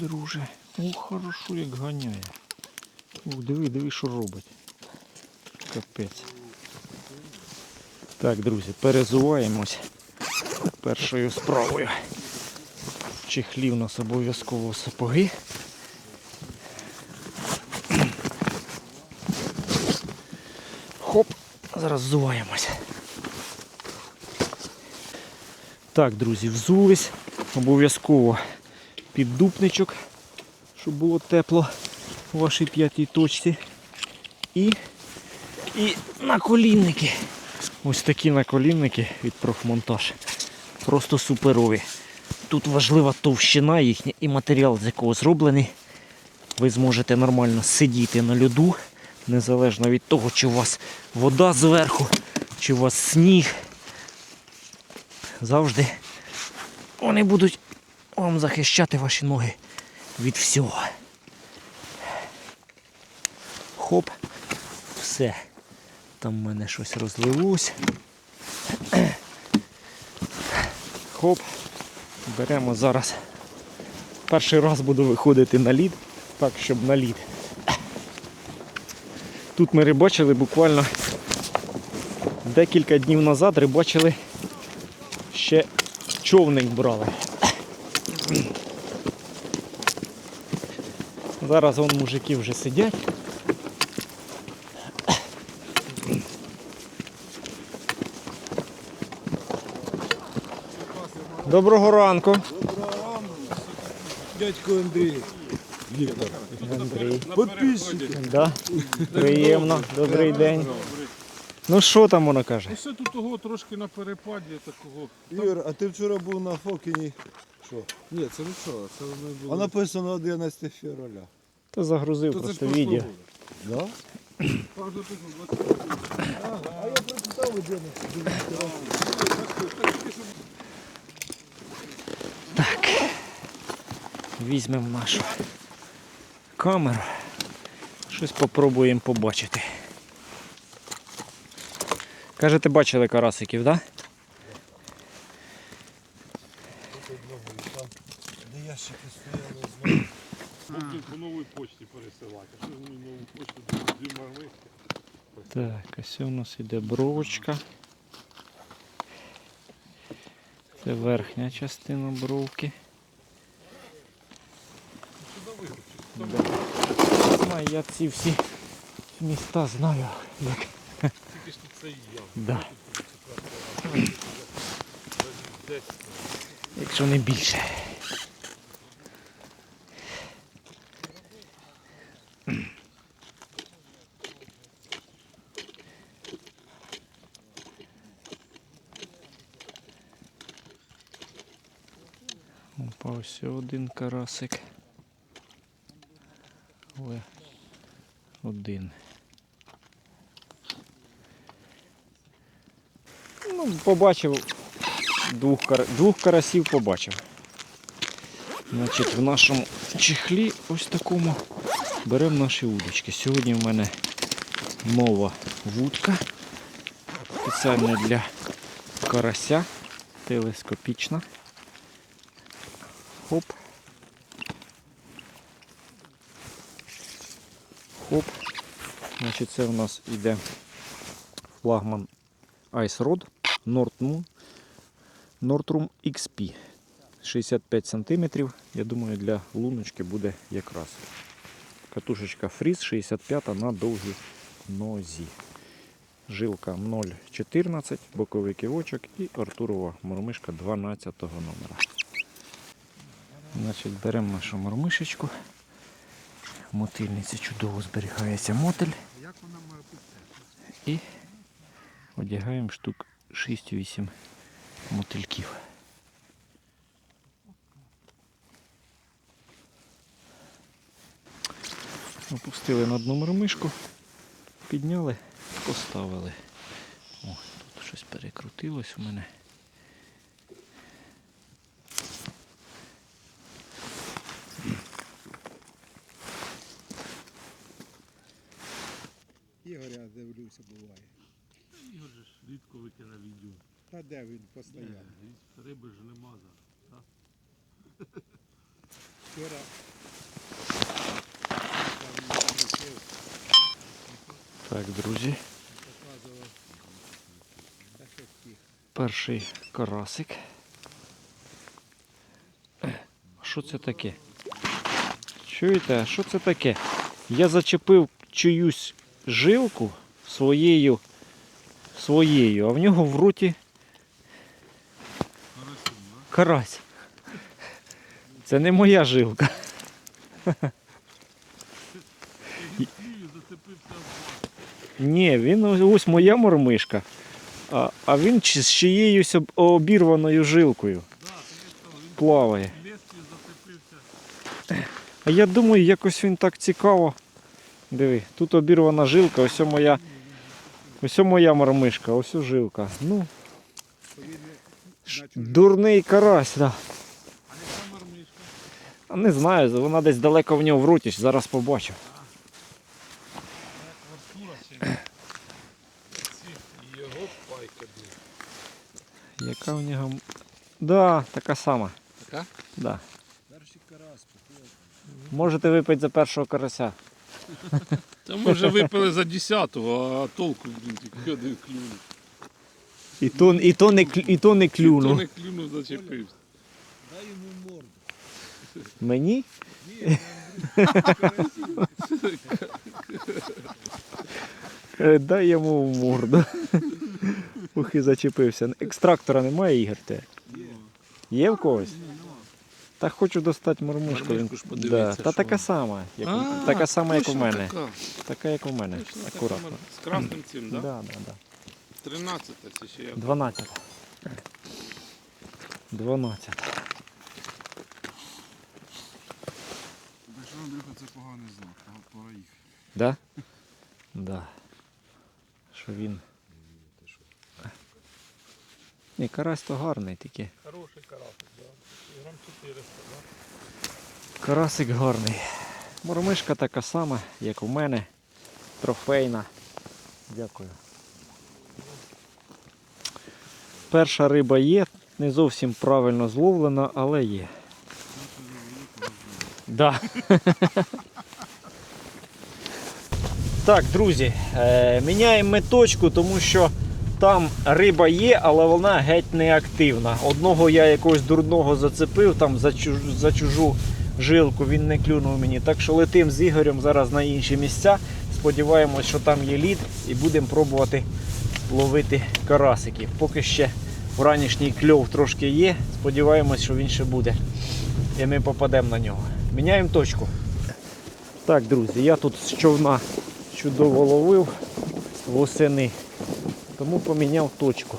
друже. О, хорошо, як ганяє. О, диви, диви, що робить. Капець. Так, друзі, перезуваємось першою справою. В чехлі у нас обов'язково сапоги. Хоп, зараз взуваємось. Так, друзі, взулись. Обов'язково піддупничок, щоб було тепло у вашій п'ятій точці. І, і наколінники. Ось такі наколінники від профмонтаж. Просто суперові. Тут важлива товщина їхня і матеріал, з якого зроблений. Ви зможете нормально сидіти на льоду, незалежно від того, чи у вас вода зверху, чи у вас сніг. Завжди вони будуть вам захищати ваші ноги від всього. Хоп, все. Там в мене щось розлилось. Хоп. Беремо зараз. Перший раз буду виходити на лід, так, щоб на лід. Тут ми рибачили буквально декілька днів назад рибачили ще човник брали. Зараз вон мужики вже сидять. Доброго ранку. Дядько Андрій. Віктор. Андрій. Подписчики. Да. Приємно. Добрий день. Ну що там вона каже? Ну все тут того трошки на перепаді такого. Ігор, а ти вчора був на Фокіні. Що? Ні, це не що, це ми А написано 11 февраля. То загрузив То просто відео. Да? Так, написано 20. А я прочитав 11. Так. Візьмемо нашу камеру. Щось попробуємо побачити. Кажете, бачили карасиків, так? Да? Де ящики стояли з Потім по новій почті пересилати. А що ж мені нову почту дві мармишки? Так, ось у нас іде бровочка. Це верхня частина бровки. Знаю, я ці всі міста знаю. Як. Тільки ж тут це і я. Да. Якщо не більше. Опа, ось один карасик. Але один. Ну, побачив двох, кар... двох карасів побачив. Значить, в нашому чехлі ось такому беремо наші удочки. Сьогодні в мене нова вудка. Спеціально для карася. Телескопічна. Хоп. Хоп. Значить, це у нас іде флагман Ice Rod Nordrum, Nordrum XP. 65 см. Я думаю, для луночки буде якраз. Катушечка фріз 65 на довгій нозі. Жилка 0,14, боковий кивочок і Артурова мормишка 12 номера. Значить, беремо нашу мормишечку. В мотильниці чудово зберігається мотель. І одягаємо штук 6-8 мотильків. Опустили на дно мормишку, підняли, поставили. О, тут щось перекрутилось у мене. Ігор, я дивлюся, буває. Ігор же ж рідко викине відео. Та де він постійно? Риби ж нема зараз. Вчора Так, друзі. Перший карасик. Що це таке? Чуєте, що це таке? Я зачепив чиюсь жилку своєю, своєю, а в нього в роті карась. Це не моя жилка. І зацепився в Ні, він ось- моя мормишка, а, а він з чиєюсь обірваною жилкою плаває. А я думаю, якось він так цікаво. Диви, тут обірвана жилка, ось моя. Ось моя мормишка, ось жилка. Ну, дурний карась, да. А не знаю, вона десь далеко в нього в зараз побачу. Артура ще не. Ці його пайка був. Яка в нього. Да, така сама. Така? Да. Перший карась. Можете випити за першого карася. Та ми вже випили за 10-го, а толку, блін, тільки клюнув. І то, і то, не, і то не клюнув. не клюнув, зачепився. Дай йому морду. Мені? Ні. Е, Дай йому в морду. Ух, і зачепився. Екстрактора немає ігор те? Є в когось? Та хочу достати мормишку. Мормишку Він... Да. Та така сама, як, А, така сама, як у мене. Така. Така, як у мене. Точно Акуратно. З красним цим, Да, да? да, да. 13 це ще як. 12. 12. Якщо Андрюха, це поганий знак, пора їхати. Да? Да. Що він. Ні, карась то гарний тільки. Хороший карасик, да. Грам 400, да? Карасик гарний. Мормишка така сама, як у мене. Трофейна. Дякую. Перша риба є, не зовсім правильно зловлена, але є. Да. Так, друзі, е, міняємо ми точку, тому що там риба є, але вона геть не активна. Одного я якогось дурного зацепив там за, чуж- за чужу жилку, він не клюнув мені. Так що летим з Ігорем зараз на інші місця. Сподіваємось, що там є лід і будемо пробувати ловити карасиків. Поки ще вранішній кльов трошки є. Сподіваємось, що він ще буде. І ми попадемо на нього. Міняємо точку. Так, друзі, я тут з човна чудово ловив восени. Тому поміняв точку.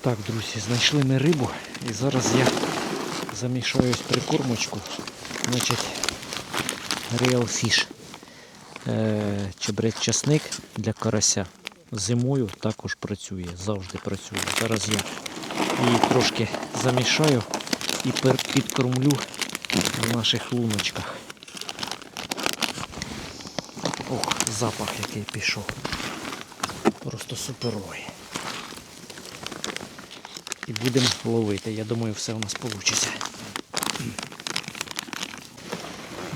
Так, друзі, знайшли ми рибу і зараз я замішаюсь прикормочку. Значить, Real Fish. Е, чебрець часник для карася. Зимою також працює, завжди працює. Зараз я її трошки замішаю і підкормлю в наших луночках. Ох, запах який пішов. Просто суперовий. І будемо ловити. Я думаю, все у нас вийде.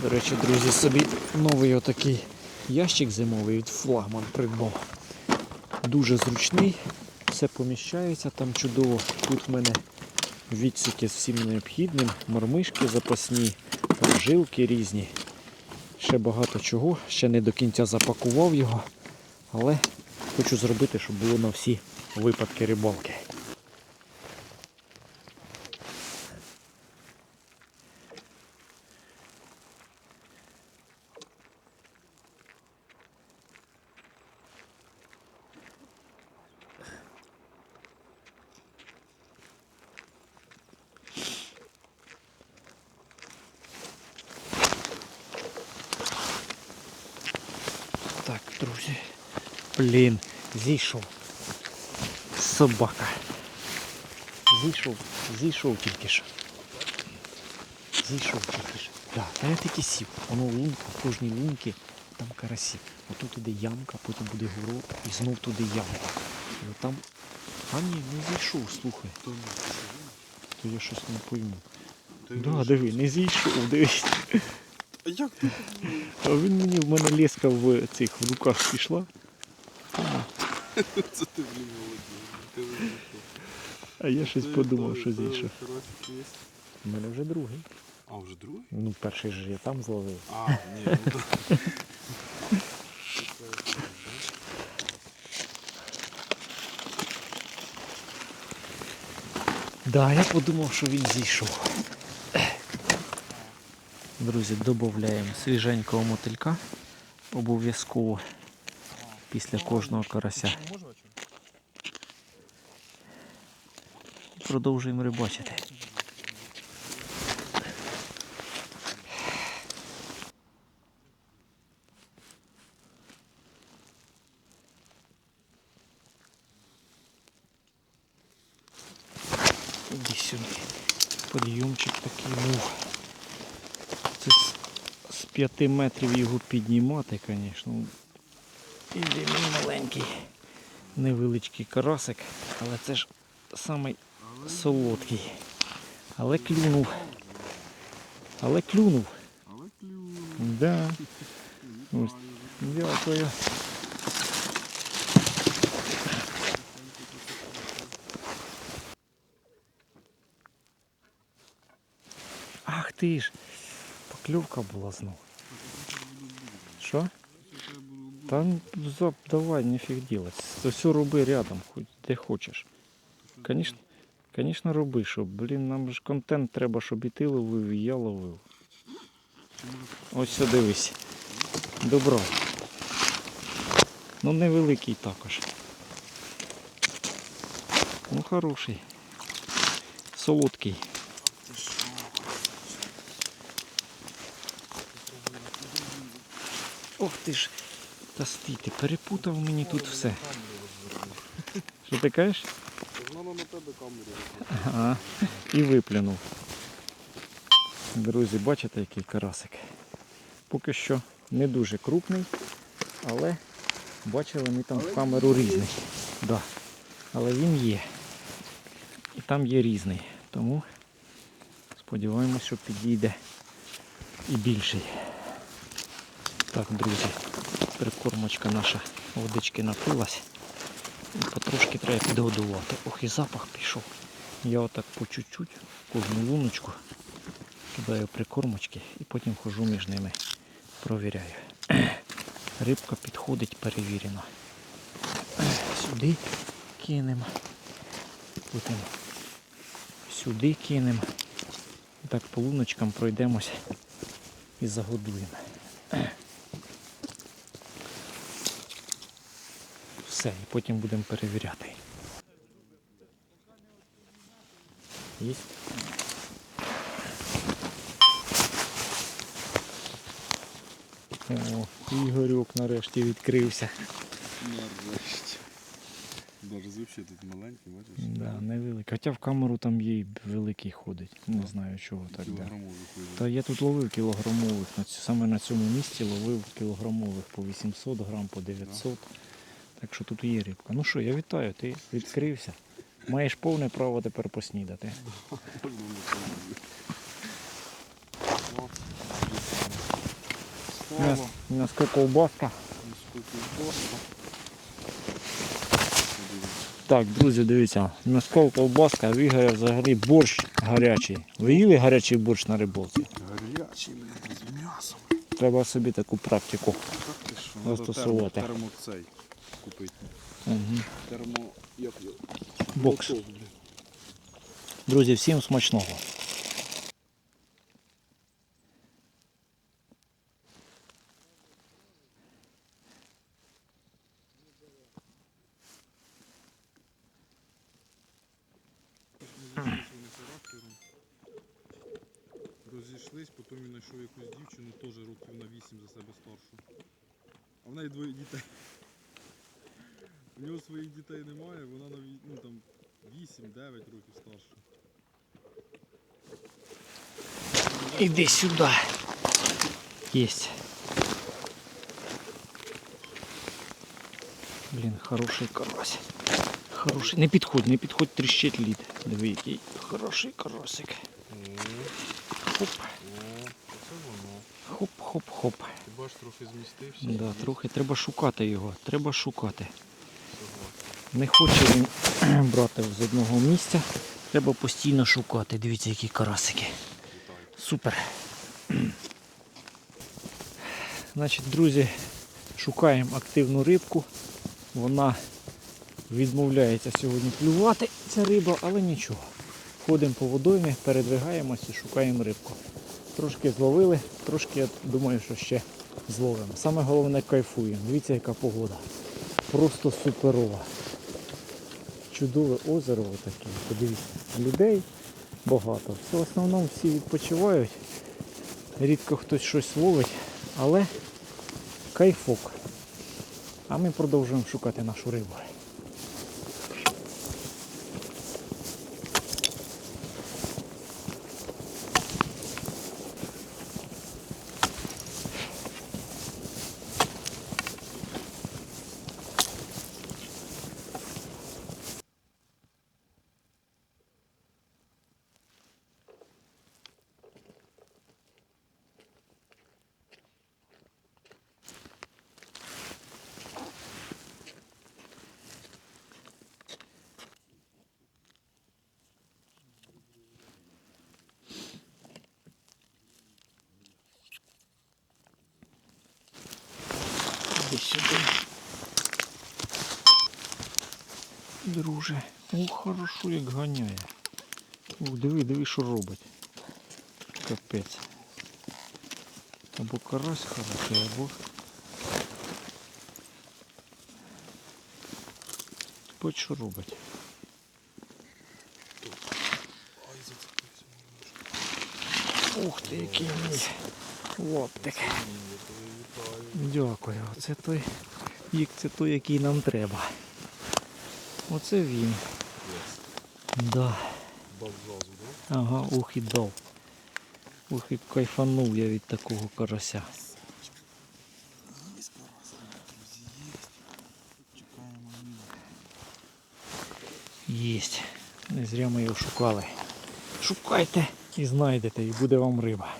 До речі, друзі, собі новий отакий ящик зимовий від флагман придбав. Дуже зручний, все поміщається там чудово. Тут в мене відсіки з всім необхідним, мормишки запасні, жилки різні. Ще багато чого. Ще не до кінця запакував його, але хочу зробити, щоб було на всі випадки рибалки. Так, друзі. Блін, зійшов. Собака. Зійшов, зійшов тільки що. Зійшов тільки що. Да, та я таки сів. Воно лунка, в кожній лунці там карасі. Отут іде ямка, потім буде город і знов туди ямка. І отам А ні, не зійшов, слухай. То я щось не пойму. Да, диви, не зійшов, дивись. А як ти? А він мені в мене леска в цих в руках пішла. Це ти, блін, молодець. А я щось подумав, що зійшов. У мене вже другий. А, вже другий? Ну, перший же я там зловив. А, ні, ну так. Да, я подумав, що він зійшов. Друзі, додаємо свіженького мотилька. Обов'язково після кожного карася. Продовжуємо рибачити. Іди сюди. Подйомчик такий був. Це з, з 5 метрів його піднімати, звісно. Іди мій маленький. Невеличкий карасик, але це ж самий солодкий. Але клюнув. Але клюнув. Але клюв. Да. Ось. Дякую. Ах ти ж. Покльовка була знов. Що? Та ну, зап, давай, нефіг делать. То все роби рядом, хоч де хочеш. Конечно, конечно роби, що, блін, нам ж контент треба, щоб і ти ловив, і я ловив. Ось сюди дивись. Добро. Ну невеликий також. Ну хороший. Солодкий. Ох ти ж. Та стій, ти перепутав мені тут все. Що ти кажеш? Воно на тебе камеру. Ага. І виплюнув. Друзі, бачите, який карасик? Поки що не дуже крупний, але бачили ми там в камеру різний. Да. Але він є. І там є різний. Тому сподіваємось, що підійде і більший. Так, друзі, прикормочка наша водички напилась. Потрошки треба підгодувати. Ох, і запах пішов. Я отак по чуть-чуть кожну луночку кидаю прикормочки і потім хожу між ними, провіряю. Рибка підходить перевірено. Сюди кинемо. Потім сюди кинемо. Так по луночкам пройдемось і загодуємо. Все, і потім будемо перевіряти. Є? О, Ігорюк нарешті відкрився. Нарешті. Даже тут маленький, бачиш? Да, невеликий. Хоча в камеру там є великий ходить. Не знаю чого так. Кілограмовий ходить. Та я тут ловив кілограмових. Саме на цьому місці ловив кілограмових по 800 грам, по 900. Так що тут є рибка. Ну що, я вітаю, ти відкрився. Маєш повне право тепер поснідати. Можна на камеру. О, М'яс- Стало. М'яска ковбаска. Так, друзі, дивіться, м'яска ковбаска, в Ігоря взагалі борщ гарячий. Ви їли гарячий борщ на рибалці? Гарячий, блядь, з м'ясом. Треба собі таку практику. Надо Застосувати. Купити. Угу. Термо... Як його? Бокс. Друзі, всім смачного. Розійшлись, потім він знайшов якусь дівчину, теж років на 8 за себе старшу. А в неї двоє дітей. У нього своїх дітей немає, вона на ну, там 8-9 років старша. Іди сюди. Єсть. Блін, хороший карась. Хороший. Не підходь, не підходь, тріщить лід. Диви, який хороший карасик. Хоп, хоп, хоп, хоп. Ти бачиш, трохи змістився. Да, трохи треба шукати його. Треба шукати. Не хоче він брати з одного місця. Треба постійно шукати. Дивіться, які карасики. Супер. Значить, друзі, шукаємо активну рибку. Вона відмовляється сьогодні клювати, ця риба, але нічого. Ходимо по водоймі, передвигаємося і шукаємо рибку. Трошки зловили, трошки, я думаю, що ще зловимо. Саме головне кайфуємо. Дивіться, яка погода. Просто суперова. Чудове озеро таке. Подивіться, людей багато. В основному всі відпочивають. Рідко хтось щось ловить, але кайфок. А ми продовжуємо шукати нашу рибу. Сюди. Друже, о, хорошо як ганяє. О, диви, диви, що робить. Капець. Або карась хороший, або. Будь що робить. Ух ти, який мій лоптик. Дякую. Це той, як це той, який нам треба. Оце він. Да. Ага, ух і дав. Ух і кайфанув я від такого карася. Єсть. Не зря ми його шукали. Шукайте і знайдете, і буде вам риба.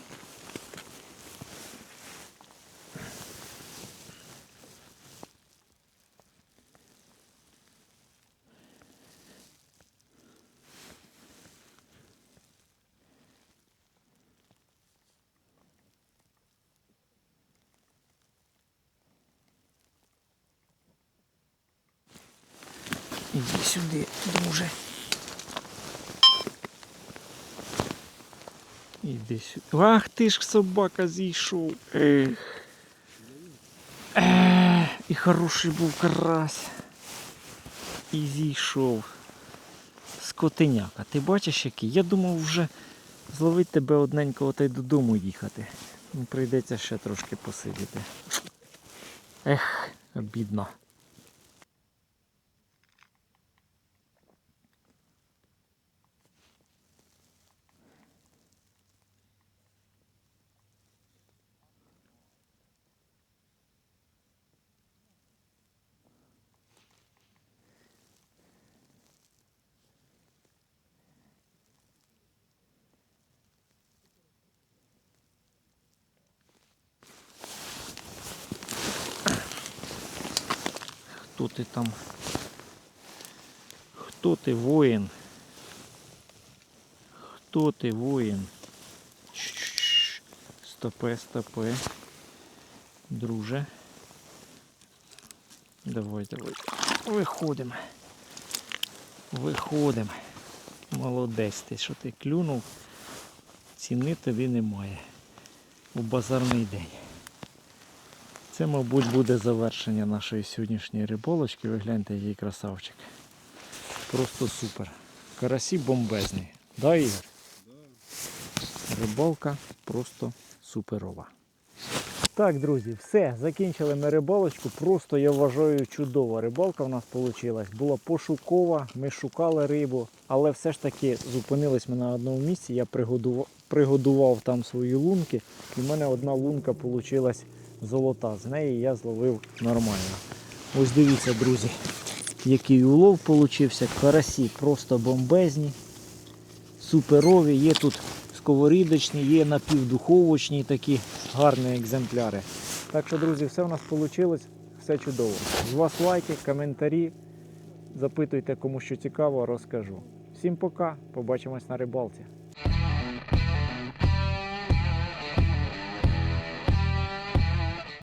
Іди сюди, друже. Іди сюди. Ах ти ж собака зійшов. Ех. Ех, і хороший був карась. І зійшов. Скотиняка. Ти бачиш який? Я думав вже зловити тебе одненького та й додому їхати. Ну, Прийдеться ще трошки посидіти. Ех, обідно. Хто ти там? Хто ти воїн? Хто ти воїн? Стопе, стопе. Друже. Давай, давай. Виходимо. Виходимо. Молодець ти, що ти клюнув. Ціни тобі немає. У базарний день. Це, мабуть, буде завершення нашої сьогоднішньої риболочки. Ви гляньте, який красавчик. Просто супер. Карасі бомбезні. Да, Ігор? Рибалка просто суперова. Так, друзі, все, закінчили ми рибалочку. Просто я вважаю чудова рибалка в нас вийшла. Була пошукова, ми шукали рибу, але все ж таки зупинились ми на одному місці. Я пригодував, пригодував там свої лунки, і в мене одна лунка вийшла золота. З неї я зловив нормально. Ось дивіться, друзі. який улов получився. Карасі просто бомбезні, суперові. Є тут сковорідочні, є напівдуховочні такі гарні екземпляри. Так що, друзі, все у нас вийшло, все чудово. З вас лайки, коментарі. Запитуйте, кому що цікаво, розкажу. Всім пока, побачимось на рибалці.